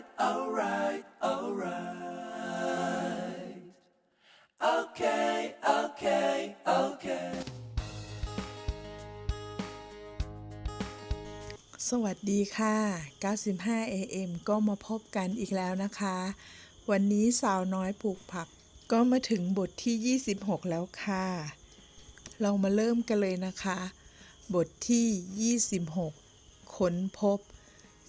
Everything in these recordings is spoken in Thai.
right, alright, alright. Okay, okay, okay. สวัสดีค่ะ 95 AM ก็มาพบกันอีกแล้วนะคะ วันนี้สาวน้อยปลูกผักก็มาถึงบทที่ 26 แล้วค่ะ เรามาเริ่มกันเลยนะคะ บทที่ 26 ค้นพบ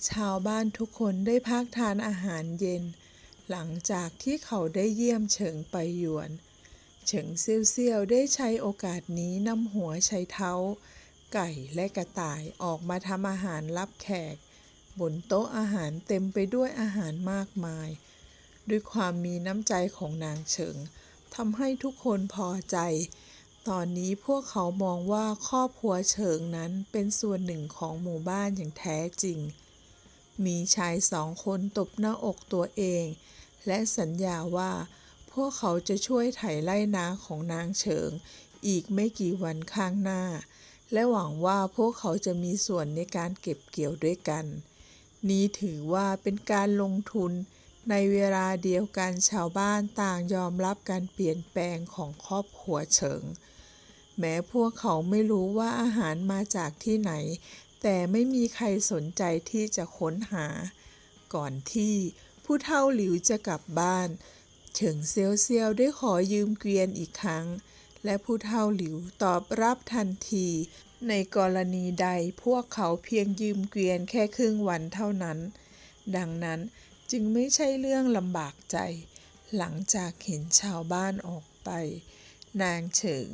ชาวบ้านทุกคนได้พักทานอาหารเย็น หลังจากที่เขาได้เยี่ยมเฉิงไปหยวน เฉิงเซี่ยวเซี่ยวได้ใช้โอกาสนี้นำหัวใช้เท้า ไก่และกระต่ายออกมาทำอาหารรับแขก บนโต๊ะอาหารเต็มไปด้วยอาหารมากมาย ด้วยความมีน้ำใจของนางเฉิงทำให้ทุกคนพอใจ ตอนนี้พวกเขามองว่าครอบครัวเฉิงนั้นเป็นส่วนหนึ่งของหมู่บ้านอย่างแท้จริง มีชายสองคนตบหน้าอกตัวเอง และสัญญาว่า พวกเขาจะช่วยไถไล่นาของนางเฉิง อีกไม่กี่วันข้างหน้า และหวังว่าพวกเขาจะมีส่วนในการเก็บเกี่ยวด้วยกัน นี้ถือว่าเป็นการลงทุนในเวลาเดียวกันชาวบ้านต่างยอมรับการเปลี่ยนแปลงของครอบครัวเฉิง แม้พวกเขาไม่รู้ว่าอาหารมาจากที่ไหน แต่ไม่มีใครสนใจที่จะค้นหา ก่อนที่ผู้เฒ่าหลิวจะกลับบ้าน เฉิงเซียวเซียวได้ขอยืมเกวียนอีกครั้ง และผู้เฒ่าหลิวตอบรับทันที ในกรณีใดพวกเขาเพียงยืมเกวียนแค่ครึ่งวันเท่านั้น ดังนั้นจึงไม่ใช่เรื่องลำบากใจ หลังจากเห็นชาวบ้านออกไป นางเฉิง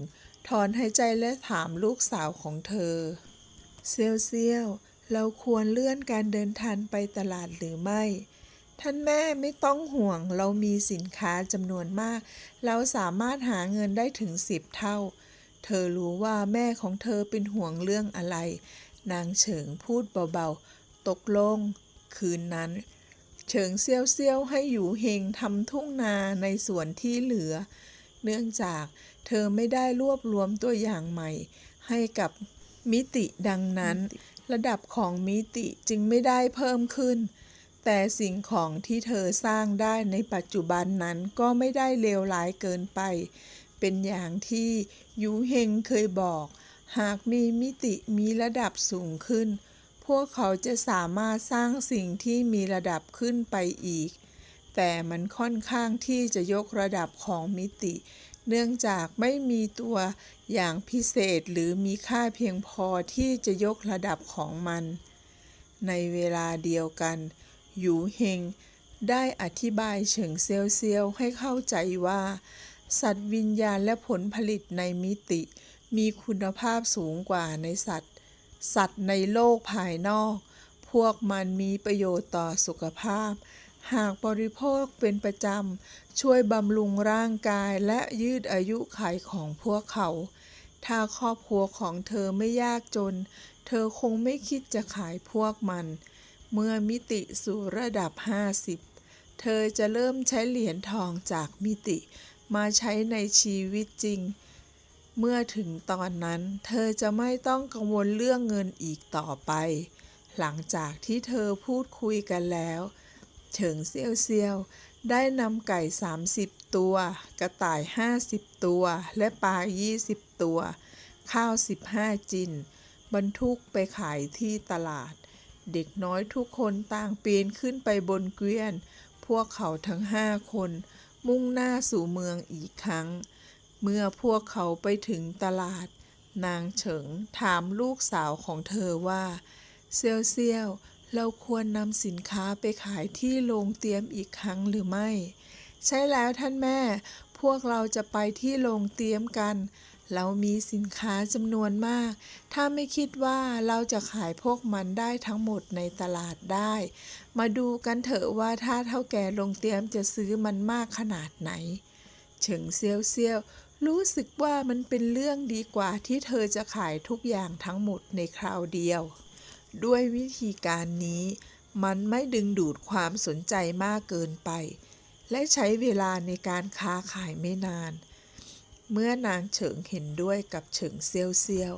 ถอนหายใจและถามลูกสาวของเธอ เซียวเซียวเราควรเลื่อนการเดินทางไปตลาดหรือไม่ ท่านแม่ไม่ต้องห่วง เรามีสินค้าจำนวนมาก เราสามารถหาเงินได้ถึงสิบเท่า เธอรู้ว่าแม่ของเธอเป็นห่วงเรื่องอะไร นางเฉิงพูดเบาๆ ตกลง คืนนั้น เฉิงเซียวเซียวให้อยู่เฮงทำทุ่งนาในส่วนที่เหลือ เนื่องจากเธอไม่ได้รวบรวมตัวอย่างใหม่ให้กับ มิติดังนั้น ระดับของมิติจึงไม่ได้เพิ่มขึ้น แต่สิ่งของที่เธอสร้างได้ในปัจจุบันนั้นก็ไม่ได้เลวร้ายเกินไป เป็นอย่างที่ยูเฮงเคยบอก หากมีมิติมีระดับสูงขึ้น พวกเขาจะสามารถสร้างสิ่งที่มีระดับขึ้นไปอีก แต่มันค่อนข้างที่จะยกระดับของมิติ เนื่องจากไม่มีตัวอย่างพิเศษหรือมีค่าเพียงพอที่จะยกระดับของมัน ในเวลาเดียวกันหยูเฮงได้อธิบายเฉิงเซียวเซียวให้เข้าใจว่า สัตว์วิญญาณและผลผลิตในมิติ มีคุณภาพสูงกว่าในสัตว์ สัตว์ในโลกภายนอก พวกมันมีประโยชน์ต่อสุขภาพ หากบริโภคเป็นประจำ ช่วยบำรุงร่างกายและยืดอายุขัยของพวกเขา ถ้าครอบครัวของเธอไม่ยากจน เธอคงไม่คิดจะขายพวกมัน เมื่อมิติสู่ระดับ 50 เธอจะเริ่มใช้เหรียญทองจากมิติมาใช้ในชีวิตจริง เมื่อถึงตอนนั้น เธอจะไม่ต้องกังวลเรื่องเงินอีกต่อไป หลังจากที่เธอพูดคุยกันแล้ว เฉิงเซียวเซียวได้นำไก่ 30 ตัว กระต่าย 50 ตัว และปลา 20 ตัว ข้าว 15 จิน บรรทุกไปขายที่ตลาด เด็กน้อยทุกคนต่างปีนขึ้นไปบนเกวียน พวกเขาทั้งห้าคน มุ่งหน้าสู่เมืองอีกครั้ง เมื่อพวกเขาไปถึงตลาด นางเฉิงถามลูกสาวของเธอว่า เซียวเซียว เราควรนำสินค้าไปขายที่โรงเตรียมอีกครั้งหรือไม่ ใช่แล้วท่านแม่ พวกเราจะไปที่โรงเตรียมกัน เรามีสินค้าจำนวนมาก ถ้าไม่คิดว่าเราจะขายพวกมันได้ทั้งหมดในตลาดได้ มาดูกันเถอะว่าถ้าเท่าแก่โรงเตรียมจะซื้อมันมากขนาดไหน เฉิงเซียวเซียวรู้สึกว่ามันเป็นเรื่องดีกว่าที่เธอจะขายทุกอย่างทั้งหมดในคราวเดียว ด้วยวิธีการนี้ มันไม่ดึงดูดความสนใจมากเกินไป และใช้เวลาในการค้าขายไม่นาน เมื่อนางเฉิงเห็นด้วยกับเฉิงเซียวเซียว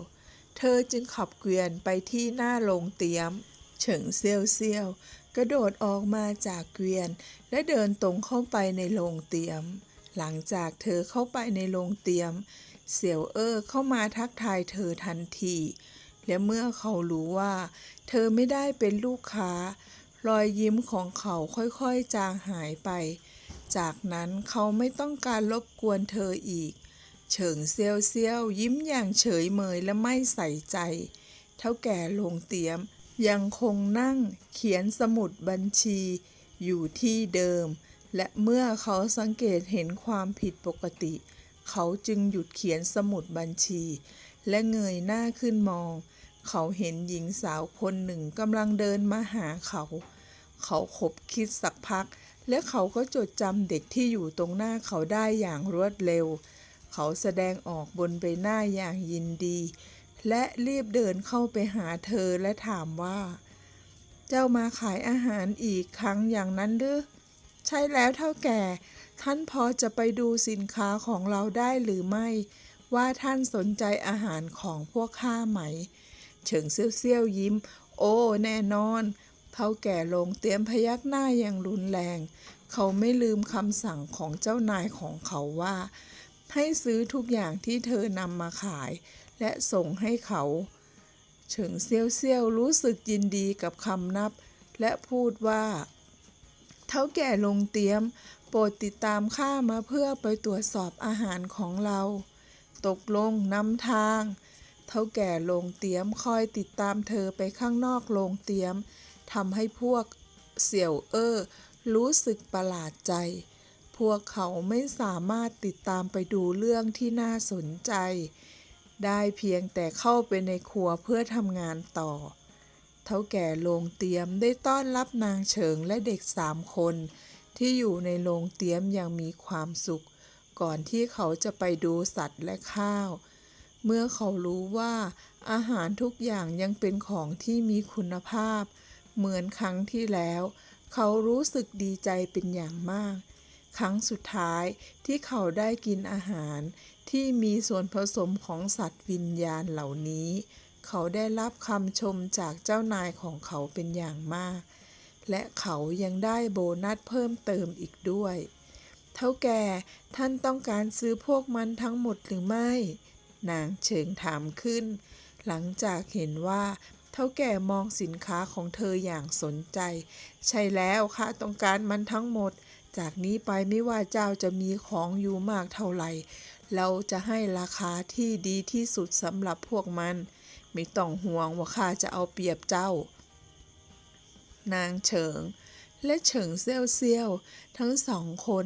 เธอจึงขับเกวียนไปที่หน้าโรงเตรียม เฉิงเซียวเซียวกระโดดออกมาจากเกวียน และเดินตรงเข้าไปในโรงเตรียม หลังจากเธอเข้าไปในโรงเตรียม เสี่ยวเอ้อเข้ามาทักทายเธอทันที และเมื่อเขารู้ว่า เธอไม่ได้เป็นลูกค้า รอยยิ้มของเขาค่อยๆจางหายไป จากนั้นเขาไม่ต้องการรบกวนเธออีก เฉิงเซียวเซียวยิ้มอย่างเฉยเมยและไม่ใส่ใจ เท่าแก่ลงเตียมยังคงนั่งเขียนสมุดบัญชีอยู่ที่เดิม และเมื่อเขาสังเกตเห็นความผิดปกติ เขาจึงหยุดเขียนสมุดบัญชี และเงยหน้าขึ้นมอง เขาเห็นหญิงสาวคนหนึ่งกำลังเดินมาหาเขา เขาขบคิดสักพัก และเขาก็จดจำเด็กที่อยู่ตรงหน้าเขาได้อย่างรวดเร็ว เขาแสดงออกบนใบหน้าอย่างยินดี และรีบเดินเข้าไปหาเธอและถามว่า เจ้ามาขายอาหารอีกครั้งอย่างนั้นหรือใช่แล้วเท่าแก่ ท่านพอจะไปดูสินค้าของเราได้หรือไม่ ว่าท่านสนใจอาหารของพวกข้าไหม เฉิงเซี่ยวๆยิ้ม โอ้ แน่นอนเท่าแก่ลงเตรียมพยักหน้าอย่างรุนแรง เขาไม่ลืมคำสั่งของเจ้านายของเขาว่า ให้ซื้อทุกอย่างที่เธอนำมาขาย และส่งให้เขาเฉิงเซี่ยวเซี่ยวรู้สึกยินดีกับคำนับ และพูดว่า เท่าแก่ลงเตรียม โปรดติดตามข้ามาเพื่อไปตรวจสอบอาหารของเรา ตกลงนำทาง เท่าแก่โรงเตียมคอยติดตามเธอไปข้างนอกโรงเตียมทำให้พวกเสี่ยวเอ้อรู้สึกประหลาดใจ พวกเขาไม่สามารถติดตามไปดูเรื่องที่น่าสนใจ ได้เพียงแต่เข้าไปในครัวเพื่อทำงานต่อ เท่าแก่โรงเตียมได้ต้อนรับนางเฉิงและเด็กสามคน ที่อยู่ในโรงเตียมอย่างมีความสุข ก่อนที่เขาจะไปดูสัตว์และข้าว เมื่อเขารู้ว่าอาหารทุกอย่างยังเป็นของที่มีคุณภาพ เหมือนครั้งที่แล้ว เขารู้สึกดีใจเป็นอย่างมาก ครั้งสุดท้ายที่เขาได้กินอาหารที่มีส่วนผสมของสัตว์วิญญาณเหล่านี้ เขาได้รับคำชมจากเจ้านายของเขาเป็นอย่างมาก และเขายังได้โบนัสเพิ่มเติมอีกด้วย เท่าแก่ท่านต้องการซื้อพวกมันทั้งหมดหรือไม่ นางเฉิงถามขึ้น หลังจากเห็นว่าเท่าแก่มองสินค้าของเธออย่างสนใจ ใช่แล้วค่ะต้องการมันทั้งหมด จากนี้ไปไม่ว่าเจ้าจะมีของอยู่มากเท่าไหร่ เราจะให้ราคาที่ดีที่สุดสำหรับพวกมัน ไม่ต้องห่วงว่าข้าจะเอาเปรียบเจ้า นางเฉิง และเฉิงเซี่ยวเซี่ยวทั้งสองคน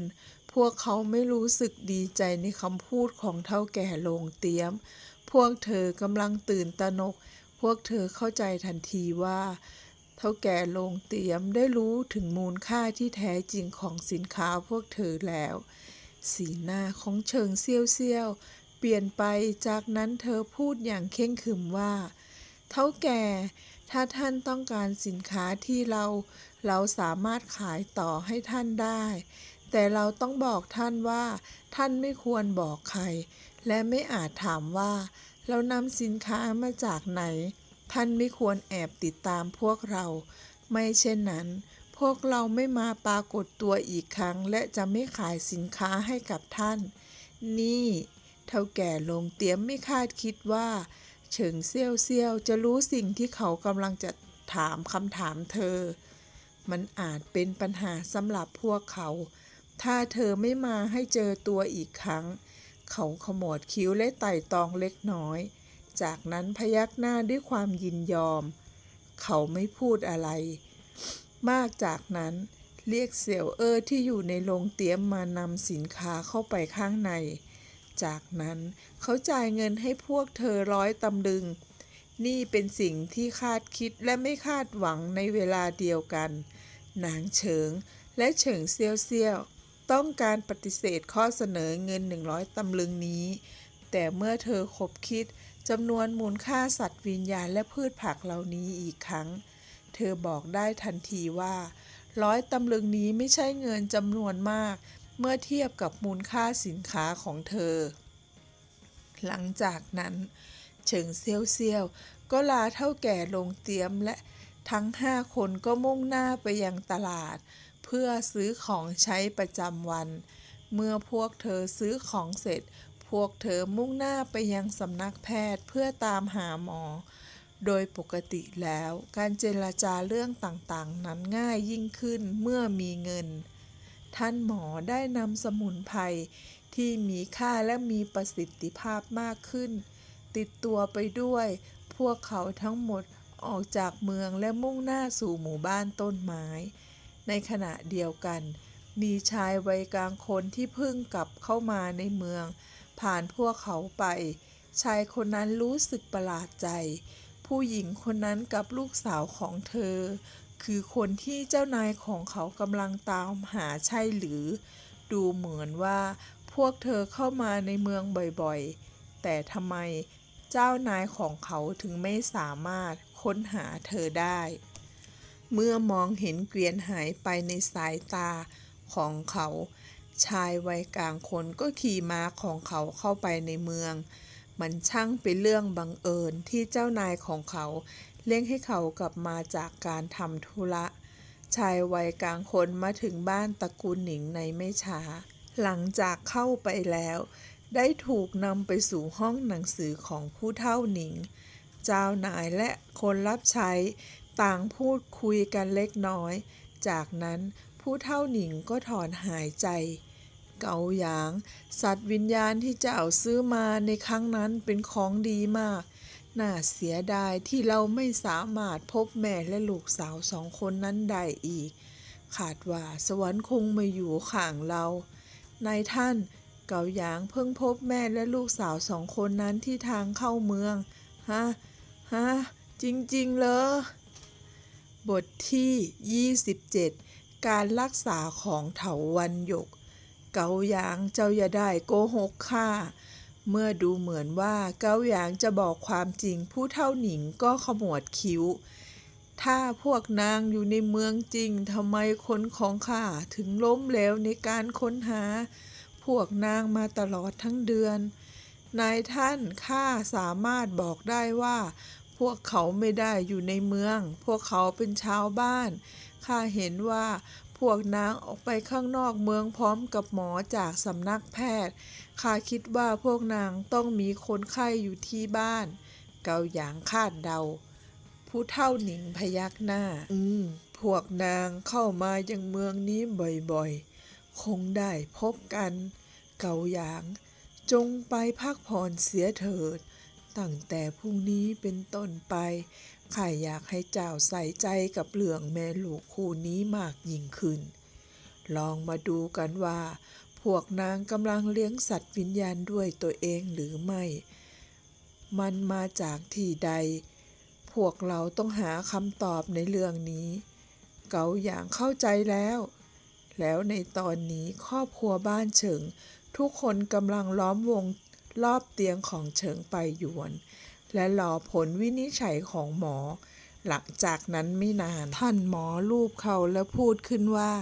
พวกเขาไม่รู้สึกดีใจในคำพูดของเท่าแก่โรงเตรียม พวกเธอกำลังตื่นตระหนก พวกเธอเข้าใจทันทีว่า เท่าแก่โรงเตรียมได้รู้ถึงมูลค่าที่แท้จริงของสินค้าพวกเธอแล้ว สีหน้าของเฉิงเซี่ยวเซี่ยวเปลี่ยนไปจากนั้นเธอพูดอย่างเข่งขึมว่า เท่าแก่ ถ้าท่านต้องการสินค้าที่เรา เราสามารถขายต่อให้ท่านได้ แต่เราต้องบอกท่านว่า ท่านไม่ควรบอกใคร และไม่อาจถามว่า เรานำสินค้ามาจากไหน ท่านไม่ควรแอบติดตามพวกเรา ไม่เช่นนั้น พวกเราไม่มาปรากฏตัวอีกครั้ง และจะไม่ขายสินค้าให้กับท่าน นี่เท่าแก่ลงเตียมไม่คาดคิดว่า เฉิงเซี่ยวเซี่ยวจะรู้สิ่งที่เขากำลังจะถามคำถามเธอ มันอาจเป็นปัญหาสำหรับพวกเขา ถ้าเธอไม่มาให้เจอตัวอีกครั้ง เขาขมวดคิ้วและไต่ตองเล็กน้อย จากนั้นพยักหน้าด้วยความยินยอม เขาไม่พูดอะไร มากจากนั้นเรียกเสี่ยวเออที่อยู่ในโรงเตรียมมานำสินค้าเข้าไปข้างใน จากนั้นเขาจ่ายเงินให้พวกเธอร้อยตำลึง นี่เป็นสิ่งที่คาดคิดและไม่คาดหวังในเวลาเดียวกัน นางเฉิงและเฉิงเซียวเซียว ต้องการปฏิเสธข้อเสนอเงิน 100 ตำลึงนี้ แต่เมื่อเธอคบคิดจำนวนมูลค่าสัตว์วิญญาณและพืชผักเหล่านี้อีกครั้ง เธอบอกได้ทันทีว่าร้อยตำลึงนี้ไม่ใช่เงินจำนวนมาก เมื่อเทียบกับมูลค่าสินค้าของเธอ หลังจากนั้นเฉิงเซียวเซียวก็ลาเท่าแก่ลงเตียมและทั้งห้าคนก็มุ่งหน้าไปยังตลาด เพื่อซื้อของใช้ประจำวัน เมื่อพวกเธอซื้อของเสร็จ พวกเธอมุ่งหน้าไปยังสำนักแพทย์เพื่อตามหาหมอ โดยปกติแล้วการเจรจาเรื่องต่างๆ นั้นง่ายยิ่งขึ้นเมื่อมีเงิน ท่านหมอได้นำสมุนไพรที่มีค่าและมีประสิทธิภาพมากขึ้น ติดตัวไปด้วย พวกเขาทั้งหมดออกจากเมืองและมุ่งหน้าสู่หมู่บ้านต้นไม้ ในขณะเดียวกัน มีชายวัยกลางคนที่เพิ่งกลับเข้ามาในเมือง ผ่านพวกเขาไป ชายคนนั้นรู้สึกประหลาดใจ ผู้หญิงคนนั้นกับลูกสาวของเธอ คือคนที่เจ้านายของเขากำลังตามหาใช่หรือ ดูเหมือนว่าพวกเธอเข้ามาในเมืองบ่อยๆ แต่ทำไมเจ้านายของเขาถึงไม่สามารถค้นหาเธอได้ เมื่อมองเห็นเกวียนหายไปในสายตาของเขา ชายวัยกลางคนก็ขี่ม้าของเขาเข้าไปในเมือง มันช่างเป็นเรื่องบังเอิญที่เจ้านายของเขาเลี้ยงให้เขากลับมาจากการทำธุระ ชายวัยกลางคนมาถึงบ้านตระกูลหนิงในไม่ช้า หลังจากเข้าไปแล้ว ได้ถูกนำไปสู่ห้องหนังสือของผู้เฒ่าหนิง เจ้านายและคนรับใช้ ต่างพูดคุยกันเล็กน้อย จากนั้นผู้เฒ่าหนิงก็ถอนหายใจ เกาหยาง สัตว์วิญญาณที่เจ้าซื้อมาในครั้งนั้นเป็นของดีมาก น่าเสียดายที่เราไม่สามารถพบแม่และลูกสาวสองคนนั้นได้อีก ขาดว่าสวรรค์คงม่อยู่ข้างเรา นายท่านเกาหยางเพิ่งพบแม่และลูกสาวสองคนนั้นที่ทางเข้าเมือง ฮะ ฮะ จริงๆเหรอ บทที่ 27 การรักษาของเถาวันหยก เกาหยางเจ้าอย่าได้โกหกข้าเมื่อดูเหมือนว่าเกาหยางจะบอกความจริงผู้เท่าหนิงก็ขมวดคิ้ว ถ้าพวกนางอยู่ในเมืองจริงทำไมคนของข้าถึงล้มเหลวในการค้นหา พวกนางมาตลอดทั้งเดือนนายท่านข้าสามารถบอกได้ว่า วกเขาไม่ได้อยู่ในเมือง พวกเขาเป็นชาวบ้าน ข้าเห็นว่าพวกนางออกไปข้างนอกเมืองพร้อมกับหมอจากสำนักแพทย์ ข้าคิดว่าพวกนางต้องมีคนไข้อยู่ที่บ้าน เกาหยางคาดเดา ผู้เท่าหนิงพยักหน้า อืม พวกนางเข้ามายังเมืองนี้บ่อยๆ คงได้พบกัน เกาหยาง จงไปพักผ่อนเสียเถิด ตั้งแต่พรุ่งนี้เป็นต้นไปข้าอยากให้เจ้าใส่ใจกับเรื่องแม่ลูกคู่นี้มากยิ่งขึ้น ลองมาดูกันว่า พวกนางกำลังเลี้ยงสัตว์วิญญาณด้วยตัวเองหรือไม่ มันมาจากที่ใด พวกเราต้องหาคำตอบในเรื่องนี้ เกาอย่างเข้าใจแล้ว แล้วในตอนนี้ครอบครัวบ้านเฉิง ทุกคนกำลังล้อมวง รอบเตียงของเฉิงไปหยวน และรอผลวินิจฉัยของหมอ หลังจากนั้นไม่นานท่านหมอรูปเขาและพูดขึ้นว่า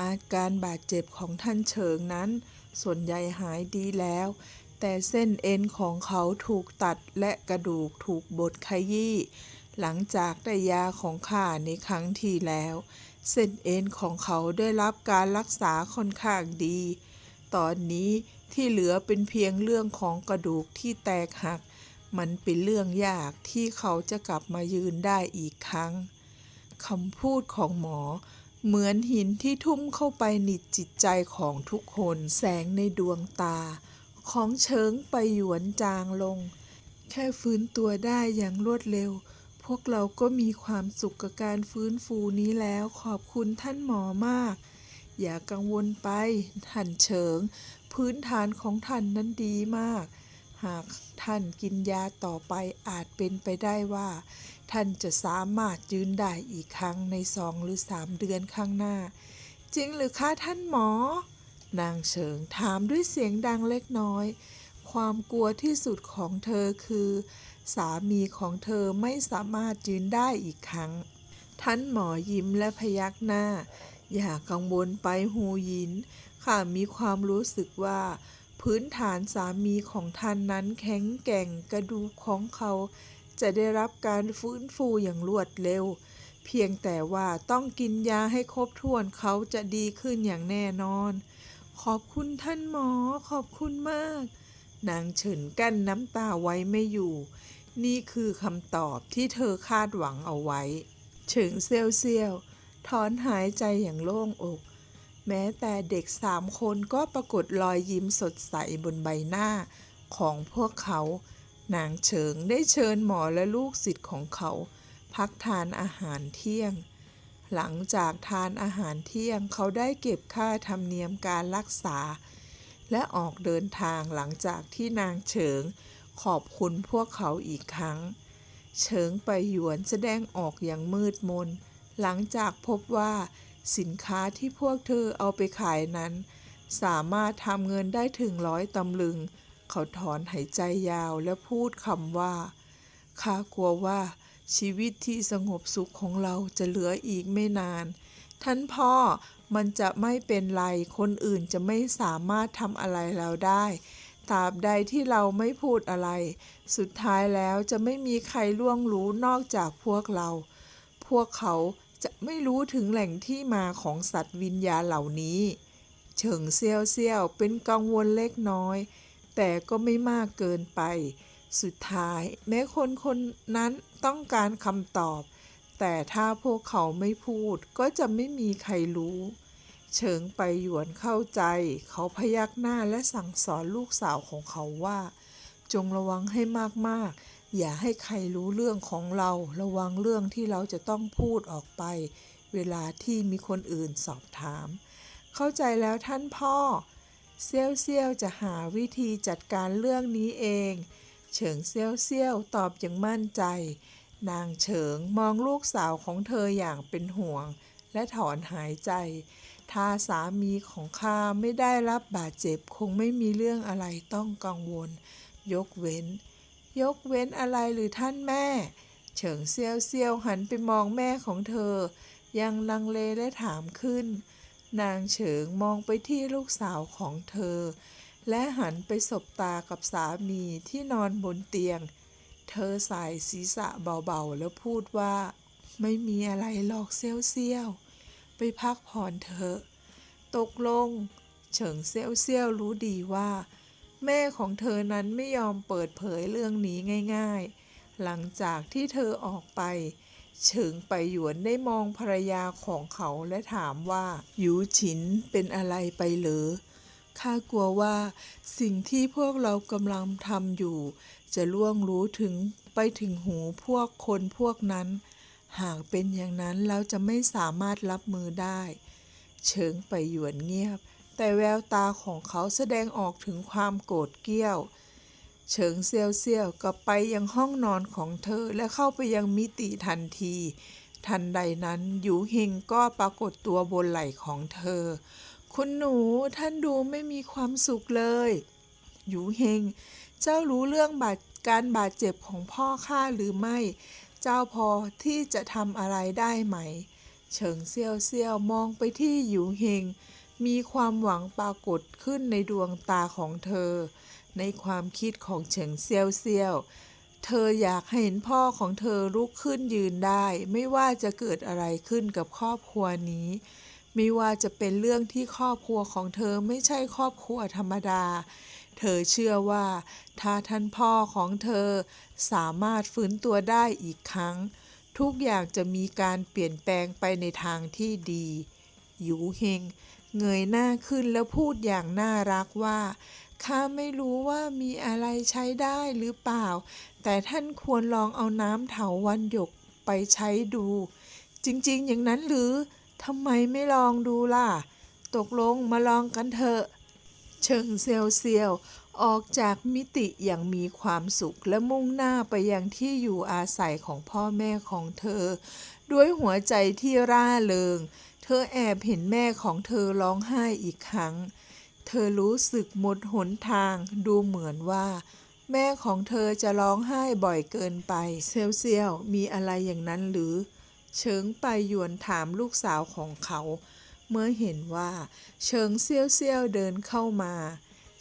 อาการบาดเจ็บของท่านเฉิงนั้น ส่วนใหญ่หายดีแล้ว แต่เส้นเอ็นของเขาถูกตัดและกระดูกถูกบดขยี้หลังจากได้ยาของข้าในครั้งที่แล้ว เส้นเอ็นของเขาได้รับการรักษาค่อนข้างดี ตอนนี้ ที่เหลือเป็นเพียงเรื่องของกระดูกที่แตกหัก มันเป็นเรื่องยากที่เขาจะกลับมายืนได้อีกครั้งคำพูดของหมอ เหมือนหินที่ทุ่มเข้าไปหนิดจิตใจของทุกคน แสงในดวงตา ของเชิงไปหยวนจางลง แค่ฟื้นตัวได้อย่างรวดเร็ว พวกเราก็มีความสุขกับการฟื้นฟูนี้แล้วขอบคุณท่านหมอมาก อย่ากังวลไปท่านเฉิง พื้นฐานของท่านนั้นดีมาก หากท่านกินยาต่อไปอาจเป็นไปได้ว่า ท่านจะสามารถยืนได้อีกครั้งในสองหรือสามเดือนข้างหน้า จริงหรือคะท่านหมอ นางเฉิงถามด้วยเสียงดังเล็กน้อย ความกลัวที่สุดของเธอคือ สามีของเธอไม่สามารถยืนได้อีกครั้ง ท่านหมอยิ้มและพยักหน้า อย่ากังวลไปหูหยิน ข้ามีความรู้สึกว่า พื้นฐานสามีของท่านนั้นแข็งแกร่งกระดูกของเขาจะได้รับการฟื้นฟูอย่างรวดเร็ว เพียงแต่ว่าต้องกินยาให้ครบถ้วนเขาจะดีขึ้นอย่างแน่นอน ขอบคุณท่านหมอขอบคุณมาก นางเฉินกั้นน้ำตาไว้ไม่อยู่ นี่คือคำตอบที่เธอคาดหวังเอาไว้ เฉิงเซียวเซียวถอนหายใจอย่างโล่งอก แม้แต่เด็กสามคนก็ปรากฏรอยยิ้มสดใสบนใบหน้าของพวกเขา นางเฉิงได้เชิญหมอและลูกศิษย์ของเขา พักทานอาหารเที่ยง หลังจากทานอาหารเที่ยงเขาได้เก็บค่าธรรมเนียมการรักษา และออกเดินทางหลังจากที่นางเฉิงขอบคุณพวกเขาอีกครั้ง เฉิงไปหยวนแสดงออกอย่างมืดมน หลังจากพบว่า สินค้าที่พวกเธอเอาไปขายนั้น สามารถทำเงินได้ถึงร้อยตำลึง เขาถอนหายใจยาวและพูดคำว่าข้ากลัวว่าชีวิตที่สงบสุขของเราจะเหลืออีกไม่นาน ท่านพ่อมันจะไม่เป็นไร คนอื่นจะไม่สามารถทำอะไรเราได้ตราบใดที่เราไม่พูดอะไร สุดท้ายแล้วจะไม่มีใครล่วงรู้นอกจากพวกเรา พวกเขา จะไม่รู้ถึงแหล่งที่มาของสัตว์วิญญาณเหล่านี้ เฉิงเซียวเซียวเป็นกังวลเล็กน้อย แต่ก็ไม่มากเกินไป สุดท้ายแม้คนคนนั้นต้องการคำตอบ แต่ถ้าพวกเขาไม่พูดก็จะไม่มีใครรู้ เฉิงไปหยวนเข้าใจ เขาพยักหน้าและสั่งสอนลูกสาวของเขาว่า จงระวังให้มากๆ อย่าให้ใครรู้เรื่องของเราระวังเรื่องที่เราจะต้องพูดออกไป เวลาที่มีคนอื่นสอบถาม เข้าใจแล้วท่านพ่อ เซี่ยวเซี่ยวจะหาวิธีจัดการเรื่องนี้เอง เฉิงเซี่ยวเซี่ยวตอบอย่างมั่นใจ นางเฉิงมองลูกสาวของเธออย่างเป็นห่วง และถอนหายใจ ถ้าสามีของข้าไม่ได้รับบาดเจ็บคงไม่มีเรื่องอะไรต้องกังวล ยกเว้น ยกเว้นอะไรหรือท่านแม่ เฉิงเซียวเซียวหันไปมองแม่ของเธอ ยังลังเลและถามขึ้น นางเฉิงมองไปที่ลูกสาวของเธอ และหันไปสบตากับสามีที่นอนบนเตียง เธอสายศีรษะเบาๆ แล้วพูดว่า ไม่มีอะไรหรอกเซียวเซียวไปพักผ่อนเถอะ ตกลง เฉิงเซียวเซียวรู้ดีว่า แม่ของเธอนั้นไม่ยอมเปิดเผยเรื่องนี้ง่าย ๆ หลังจากที่เธอออกไปเฉิงไปหยวนได้มองภรรยาของเขาและถามว่าหยูฉินเป็นอะไรไปหรือข้ากลัวว่าสิ่งที่พวกเรากำลังทำอยู่ จะล่วงรู้ถึงไปถึงหูพวกคนพวกนั้น หากเป็นอย่างนั้นเราจะไม่สามารถรับมือได้ เฉิงไปหยวนเงียบ แต่แววตาของเขาแสดงออกถึงความโกรธเกรี้ยว เฉิงเซียวเซียวกลับไปยังห้องนอนของเธอและเข้าไปยังมิติทันที ทันใดนั้นหยูเฮงก็ปรากฏตัวบนไหล่ของเธอ คุณหนูท่านดูไม่มีความสุขเลยหยูเฮงเจ้ารู้เรื่องบาดการบาดเจ็บของพ่อข้าหรือไม่ เจ้าพอที่จะทำอะไรได้ไหม เฉิงเซียวเซียวมองไปที่หยูเฮง มีความหวังปรากฏขึ้นในดวงตาของเธอ ในความคิดของเฉิงเซียวเซียว เธออยากเห็นพ่อของเธอลุกขึ้นยืนได้ ไม่ว่าจะเกิดอะไรขึ้นกับครอบครัวนี้ ไม่ว่าจะเป็นเรื่องที่ครอบครัวของเธอไม่ใช่ครอบครัวธรรมดา เธอเชื่อว่า ถ้าท่านพ่อของเธอสามารถฟื้นตัวได้อีกครั้ง ทุกอย่างจะมีการเปลี่ยนแปลงไปในทางที่ดี หยูเฮง เงยหน้าขึ้นแล้วพูดอย่างน่ารักว่าข้าไม่รู้ว่ามีอะไรใช้ได้หรือเปล่า แต่ท่านควรลองเอาน้ำเถาวันหยกไปใช้ดู จริงๆ อย่างนั้นหรือทำไมไม่ลองดูล่ะ ตกลงมาลองกันเถอะ เชิงเซียวเซียวออกจากมิติอย่างมีความสุขและมุ่งหน้าไปยังที่อยู่อาศัยของพ่อแม่ของเธอ ด้วยหัวใจที่ร่าเริง ธอแอบเห็นแม่ของเธอร้องไห้อีกครั้ง เธอรู้สึกหมดหนทางดูเหมือนว่า แม่ของเธอจะร้องไห้บ่อยเกินไป เซียวเซียวมีอะไรอย่างนั้นหรือเฉิงไปหยวนถามลูกสาวของเขา เมื่อเห็นว่าเฉิงเซียวเซียวเดินเข้ามา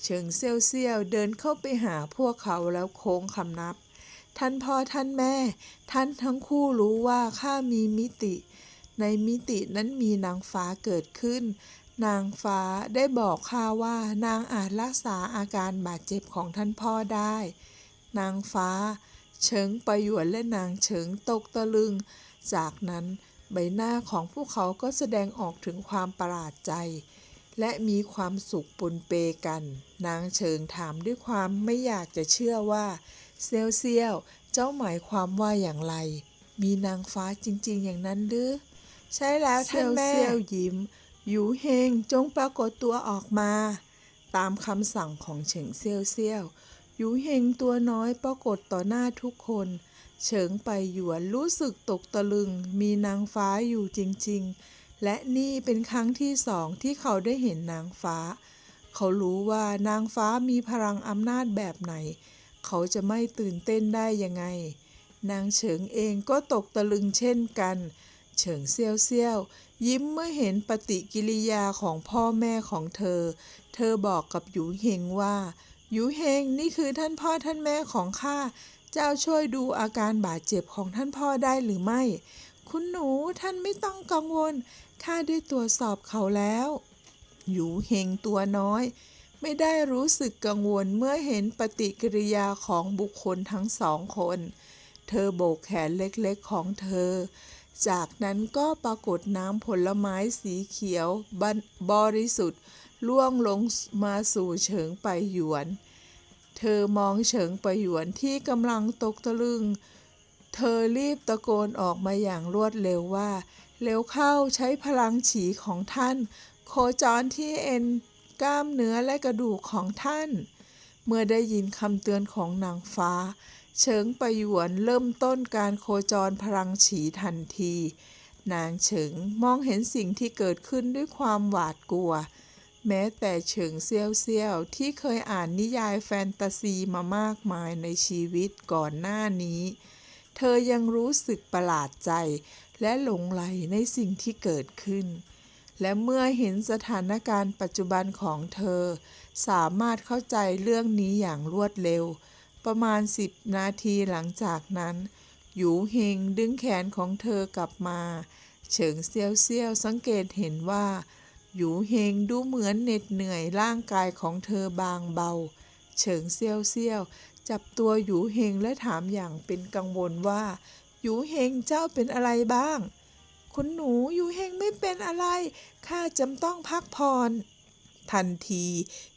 เฉิงเซียวเซียวเดินเข้าไปหาพวกเขาแล้วโค้งคำนับ ท่านพ่อท่านแม่ ท่านทั้งคู่รู้ว่าข้ามีมิติ ในมิตินั้นมีนางฟ้าเกิดขึ้น นางฟ้าได้บอกข้าว่านางอาจรักษาอาการบาดเจ็บของท่านพ่อได้ นางฟ้า เฉิงประยวนและนางเฉิงตกตะลึง จากนั้นใบหน้าของพวกเขาก็แสดงออกถึงความประหลาดใจ และมีความสุขปนเปกัน นางเฉิงถามด้วยความไม่อยากจะเชื่อว่า เซียวเซียว เจ้าหมายความว่าอย่างไร มีนางฟ้าจริง ๆ อย่างนั้นหรือ ใช่แล้วท่านแม่เซียวยิ้มหยูเฮงจงปรากฏตัวออกมา ตามคำสั่งของเฉิงเซียวเซียวหยูเฮงตัวน้อยปรากฏต่อหน้าทุกคน เฉิงไปหยวนรู้สึกตกตะลึงมีนางฟ้าอยู่จริง ๆ และนี่เป็นครั้งที่สองที่เขาได้เห็นนางฟ้า เขารู้ว่านางฟ้ามีพลังอำนาจแบบไหน เขาจะไม่ตื่นเต้นได้ยังไง นางเฉิงเองก็ตกตะลึงเช่นกันเเฉิงเซียวเซียวยิ้มเมื่อเห็นปฏิกิริยาของพ่อแม่ของเธอ เธอบอกกับหยูเฮงว่าหยูเฮงนี่คือท่านพ่อท่านแม่ของข้า เจ้าช่วยดูอาการบาดเจ็บของท่านพ่อได้หรือไม่ คุณหนูท่านไม่ต้องกังวล ข้าได้ตรวจสอบเขาแล้ว หยูเฮงตัวน้อย ไม่ได้รู้สึกกังวลเมื่อเห็นปฏิกิริยาของบุคคลทั้งสองคน เธอโบกแขนเล็กๆของเธอ จากนั้นก็ปรากฏน้ำผลไม้สีเขียวบบริสุทธิ์ล่วงลงมาสู่เฉิงไปหยวน เธอมองเฉิงไปหยวนที่กำลังตกตะลึง เธอรีบตะโกนออกมาอย่างรวดเร็วว่า เร็วเข้าใช้พลังฉีของท่าน โคจรที่เอ็นกล้ามเนื้อและกระดูกของท่าน เมื่อได้ยินคำเตือนของนางฟ้า เฉิงไปหยวนเริ่มต้นการโคจรพลังฉีทันที นางเฉิงมองเห็นสิ่งที่เกิดขึ้นด้วยความหวาดกลัว แม้แต่เฉิงเซียวเซียวที่เคยอ่านนิยายแฟนตาซีมามากมายในชีวิตก่อนหน้านี้ เธอยังรู้สึกประหลาดใจ และหลงไหลในสิ่งที่เกิดขึ้น และเมื่อเห็นสถานการณ์ปัจจุบันของเธอ สามารถเข้าใจเรื่องนี้อย่างรวดเร็ว ประมาณสิบนาทีหลังจากนั้น หยูเฮงดึงแขนของเธอกลับมา เฉิงเซียวเซียวสังเกตเห็นว่า หยูเฮงดูเหมือนเหน็ดเหนื่อยร่างกายของเธอบางเบา เฉิงเซียวเซียวจับตัวหยูเฮงและถามอย่างเป็นกังวลว่า หยูเฮงเจ้าเป็นอะไรบ้าง คุณหนูหยูเฮงไม่เป็นอะไร ข้าจำต้องพักผ่อน ทันที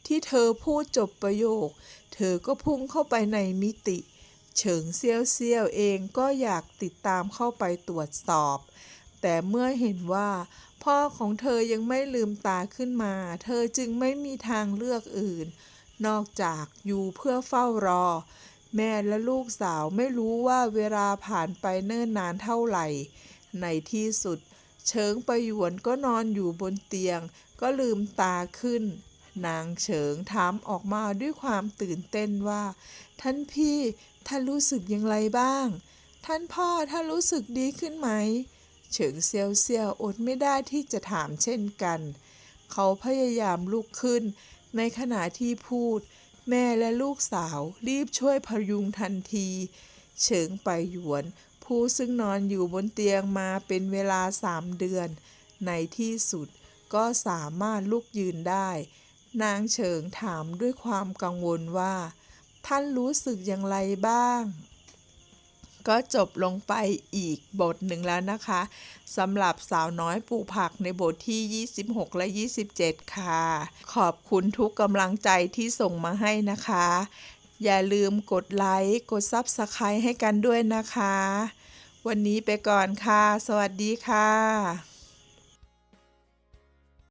ที่เธอพูดจบประโยค เธอก็พุ่งเข้าไปในมิติ เฉิงเซียวเซียวเองก็อยากติดตามเข้าไปตรวจสอบ แต่เมื่อเห็นว่า พ่อของเธอยังไม่ลืมตาขึ้นมา เธอจึงไม่มีทางเลือกอื่น นอกจากอยู่เพื่อเฝ้ารอ แม่และลูกสาวไม่รู้ว่าเวลาผ่านไปเนิ่นนานเท่าไหร่ ในที่สุดเฉิงประหยวนก็นอนอยู่บนเตียง ก็ลืมตาขึ้น นางเฉิงถามออกมาด้วยความตื่นเต้นว่า ท่านพี่ท่านรู้สึกอย่างไรบ้าง ท่านพ่อท่านรู้สึกดีขึ้นไหม เฉิงเซียวเซียวอดไม่ได้ที่จะถามเช่นกัน เขาพยายามลุกขึ้น ในขณะที่พูด แม่และลูกสาวรีบช่วยพยุงทันที เฉิงไปหยวนผู้ซึ่งนอนอยู่บนเตียงมาเป็นเวลาสามเดือน ในที่สุด ก็สามารถลุกยืนได้ นางเฉิงถามด้วยความกังวลว่า ท่านรู้สึกอย่างไรบ้าง ก็จบลงไปอีกบทหนึ่งแล้วนะคะสำหรับสาวน้อยปลูกผักในบทที่ 26 และ 27 ค่ะ ขอบคุณทุกกำลังใจที่ส่งมาให้นะคะ อย่าลืมกดไลค์กด Subscribe ให้กันด้วยนะคะ วันนี้ไปก่อนค่ะ สวัสดีค่ะ